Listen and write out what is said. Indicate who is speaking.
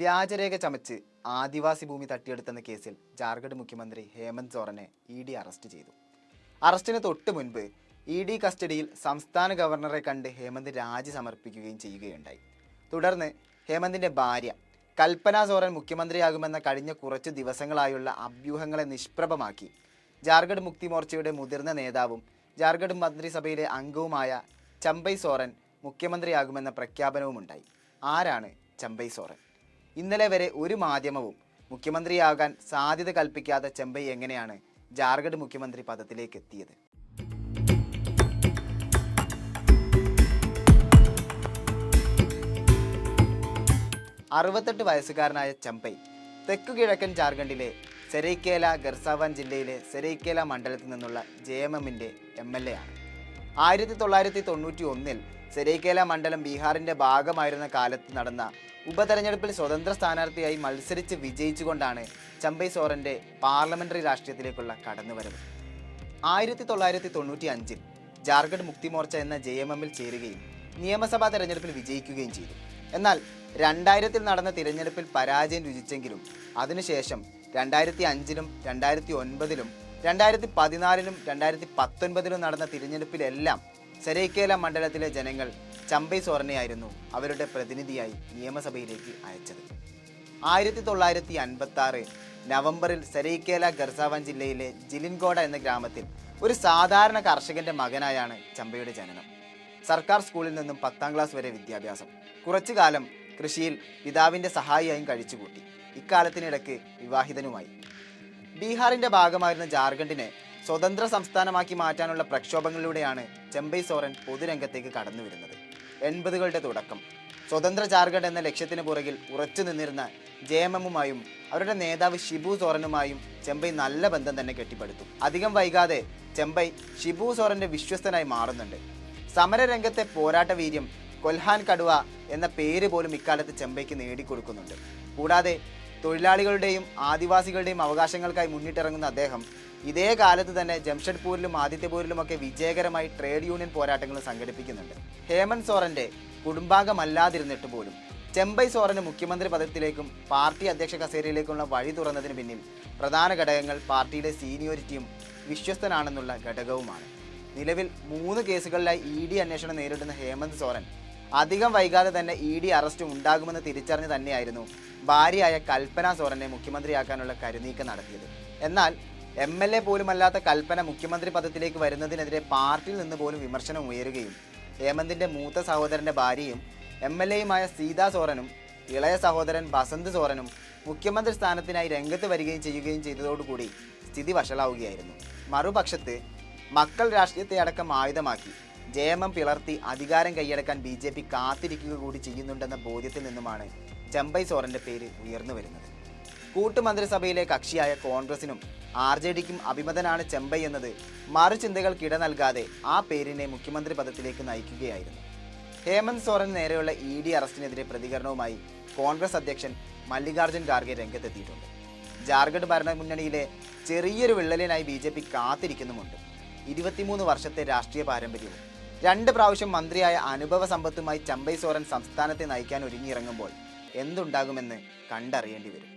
Speaker 1: വ്യാജരേഖ ചമച്ച് ആദിവാസി ഭൂമി തട്ടിയെടുത്തെന്ന കേസിൽ ജാർഖണ്ഡ് മുഖ്യമന്ത്രി ഹേമന്ത് സോറനെ ഇ ഡി അറസ്റ്റ് ചെയ്തു. അറസ്റ്റിന് തൊട്ട് മുൻപ് ഇ ഡി കസ്റ്റഡിയിൽ സംസ്ഥാന ഗവർണറെ കണ്ട് ഹേമന്ത് രാജി സമർപ്പിക്കുകയും ചെയ്യുകയുണ്ടായി. തുടർന്ന് ഹേമന്തിന്റെ ഭാര്യ കൽപ്പന സോറൻ മുഖ്യമന്ത്രിയാകുമെന്ന കഴിഞ്ഞ കുറച്ച് ദിവസങ്ങളായുള്ള അഭ്യൂഹങ്ങളെ നിഷ്പ്രഭമാക്കി ജാർഖണ്ഡ് മുക്തി മോർച്ചയുടെ മുതിർന്ന നേതാവും ജാർഖണ്ഡ് മന്ത്രിസഭയിലെ അംഗവുമായ ചമ്പൈ സോറൻ മുഖ്യമന്ത്രിയാകുമെന്ന പ്രഖ്യാപനവുമുണ്ടായി. ആരാണ് ചമ്പൈ സോറൻ? ഇന്നലെ വരെ ഒരു മാധ്യമവും മുഖ്യമന്ത്രിയാകാൻ സാധ്യത കൽപ്പിക്കാത്ത ചെമ്പൈ എങ്ങനെയാണ് ജാർഖണ്ഡ് മുഖ്യമന്ത്രി പദത്തിലേക്ക് എത്തിയത്? അറുപത്തെട്ട് വയസ്സുകാരനായ ചെമ്പൈ തെക്കു കിഴക്കൻ ജാർഖണ്ഡിലെ സെരൈക്കേല ഗർസാവാൻ ജില്ലയിലെ സെരൈക്കേല മണ്ഡലത്തിൽ നിന്നുള്ള ജെ എം എമ്മിന്റെ എം എൽ എ ആണ്. ആയിരത്തി തൊള്ളായിരത്തി തൊണ്ണൂറ്റി ഒന്നിൽ സെരൈക്കേല മണ്ഡലം ബീഹാറിന്റെ ഭാഗമായിരുന്ന കാലത്ത് നടന്ന ഉപതെരഞ്ഞെടുപ്പിൽ സ്വതന്ത്ര സ്ഥാനാർത്ഥിയായി മത്സരിച്ച് വിജയിച്ചുകൊണ്ടാണ് ചമ്പൈ സോറന്റെ പാർലമെന്ററി രാഷ്ട്രീയത്തിലേക്കുള്ള കടന്നുവരവ്. ആയിരത്തി തൊള്ളായിരത്തി തൊണ്ണൂറ്റി അഞ്ചിൽ ജാർഖണ്ഡ് മുക്തി മോർച്ച എന്ന ജെ എം എമ്മിൽ ചേരുകയും നിയമസഭാ തെരഞ്ഞെടുപ്പിൽ വിജയിക്കുകയും ചെയ്തു. എന്നാൽ രണ്ടായിരത്തിൽ നടന്ന തിരഞ്ഞെടുപ്പിൽ പരാജയം രുചിച്ചെങ്കിലും അതിനുശേഷം രണ്ടായിരത്തി അഞ്ചിലും രണ്ടായിരത്തി ഒൻപതിലും രണ്ടായിരത്തി പതിനാലിലും രണ്ടായിരത്തി പത്തൊൻപതിലും നടന്ന തിരഞ്ഞെടുപ്പിലെല്ലാം സെരൈക്കേല മണ്ഡലത്തിലെ ജനങ്ങൾ ചമ്പൈ സോറനെയായിരുന്നു അവരുടെ പ്രതിനിധിയായി നിയമസഭയിലേക്ക് അയച്ചത്. ആയിരത്തി തൊള്ളായിരത്തി അൻപത്തി ആറ് നവംബറിൽ സെരൈക്കേല ഗർസാവൻ ജില്ലയിലെ ജിലിൻകോട എന്ന ഗ്രാമത്തിൽ ഒരു സാധാരണ കർഷകന്റെ മകനായാണ് ചമ്പയുടെ ജനനം. സർക്കാർ സ്കൂളിൽ നിന്നും പത്താം ക്ലാസ് വരെ വിദ്യാഭ്യാസം. കുറച്ചു കാലം കൃഷിയിൽ പിതാവിന്റെ സഹായിയായും കഴിച്ചുകൂട്ടി. ഇക്കാലത്തിനിടയ്ക്ക് വിവാഹിതനുമായി. ബീഹാറിന്റെ ഭാഗമായിരുന്ന ജാർഖണ്ഡിനെ സ്വതന്ത്ര സംസ്ഥാനമാക്കി മാറ്റാനുള്ള പ്രക്ഷോഭങ്ങളിലൂടെയാണ് ചെമ്പൈ സോറൻ പൊതുരംഗത്തേക്ക് കടന്നു വരുന്നത് എൺപതുകളുടെ തുടക്കം. സ്വതന്ത്ര ജാർഖണ്ഡ് എന്ന ലക്ഷ്യത്തിന് പുറകിൽ ഉറച്ചു നിന്നിരുന്ന ജെ എം എമ്മുമായും അവരുടെ നേതാവ് ഷിബു സോറനുമായും ചെമ്പൈ നല്ല ബന്ധം തന്നെ കെട്ടിപ്പടുത്തു. അധികം വൈകാതെ ചെമ്പൈ ഷിബു സോറന്റെ വിശ്വസ്തനായി മാറുന്നുണ്ട്. സമരരംഗത്തെ പോരാട്ട വീര്യം കൊൽഹാൻ കടുവ എന്ന പേര് പോലും ഇക്കാലത്ത് ചെമ്പൈക്ക് നേടിക്കൊടുക്കുന്നുണ്ട്. കൂടാതെ തൊഴിലാളികളുടെയും ആദിവാസികളുടെയും അവകാശങ്ങൾക്കായി മുന്നിട്ടിറങ്ങുന്ന അദ്ദേഹം ഇതേ കാലത്ത് തന്നെ ജംഷഡ്പൂരിലും ആദിത്യപൂരിലുമൊക്കെ വിജയകരമായി ട്രേഡ് യൂണിയൻ പോരാട്ടങ്ങൾ സംഘടിപ്പിക്കുന്നുണ്ട്. ഹേമന്ത് സോറന്റെ കുടുംബാംഗമല്ലാതിരുന്നിട്ട് പോലും ചെമ്പൈ സോറന് മുഖ്യമന്ത്രി പദത്തിലേക്കും പാർട്ടി അധ്യക്ഷ കസേരയിലേക്കുള്ള വഴി തുറന്നതിന് പിന്നിൽ പ്രധാന ഘടകങ്ങൾ പാർട്ടിയുടെ സീനിയോരിറ്റിയും വിശ്വസ്തനാണെന്നുള്ള ഘടകവുമാണ്. നിലവിൽ മൂന്ന് കേസുകളിലായി ഇ ഡി അന്വേഷണം നേരിടുന്ന ഹേമന്ത് സോറൻ അധികം വൈകാതെ തന്നെ ഇ ഡി അറസ്റ്റും ഉണ്ടാകുമെന്ന് തിരിച്ചറിഞ്ഞ് തന്നെയായിരുന്നു ഭാര്യയായ കൽപ്പന സോറനെ മുഖ്യമന്ത്രിയാക്കാനുള്ള കരുനീക്കം നടത്തിയത്. എന്നാൽ എം എൽ എ പോലുമല്ലാത്ത കൽപ്പന മുഖ്യമന്ത്രി പദത്തിലേക്ക് വരുന്നതിനെതിരെ പാർട്ടിയിൽ നിന്ന് പോലും വിമർശനം ഉയരുകയും ഹേമന്തിന്റെ മൂത്ത സഹോദരന്റെ ഭാര്യയും എം എൽ എയുമായ സീതാ സോറനും ഇളയ സഹോദരൻ ബസന്ത് സോറനും മുഖ്യമന്ത്രി സ്ഥാനത്തിനായി രംഗത്ത് വരികയും ചെയ്യുകയും ചെയ്തതോടുകൂടി സ്ഥിതി വഷളാവുകയായിരുന്നു. മറുപക്ഷത്ത് മക്കൾ രാഷ്ട്രീയത്തെ അടക്കം ആയുധമാക്കി. ജെ എം എം പിളർത്തി അധികാരം കൈയടക്കാൻ ബി ജെ പി കാത്തിരിക്കുക കൂടി ചെയ്യുന്നുണ്ടെന്ന ബോധ്യത്തിൽ നിന്നുമാണ് ചെമ്പൈ സോറന്റെ പേര് ഉയർന്നു വരുന്നത്. കൂട്ടുമന്ത്രിസഭയിലെ കക്ഷിയായ കോൺഗ്രസിനും ആർ ജെ ഡിക്കും അഭിമതനാണ് ചെമ്പൈ എന്നത് മറുചിന്തകൾക്കിട നൽകാതെ ആ പേരിനെ മുഖ്യമന്ത്രി പദത്തിലേക്ക് നയിക്കുകയായിരുന്നു. ഹേമന്ത് സോറൻ നേരെയുള്ള ഇ ഡി അറസ്റ്റിനെതിരെ പ്രതികരണവുമായി കോൺഗ്രസ് അധ്യക്ഷൻ മല്ലികാർജുൻ ഖാർഗെ രംഗത്തെത്തിയിട്ടുണ്ട്. ജാർഖണ്ഡ് ഭരണമുന്നണിയിലെ ചെറിയൊരു വിള്ളലിനായി ബി ജെ പി കാത്തിരിക്കുന്നുമുണ്ട്. ഇരുപത്തിമൂന്ന് വർഷത്തെ രാഷ്ട്രീയ പാരമ്പര്യവും രണ്ട് പ്രാവശ്യം മന്ത്രിയായ അനുഭവ സമ്പത്തുമായി ചമ്പൈ സോറൻ സംസ്ഥാനത്തെ നയിക്കാൻ ഒരുങ്ങിയിറങ്ങുമ്പോൾ എന്തുണ്ടാകുമെന്ന് കണ്ടറിയേണ്ടി വരും.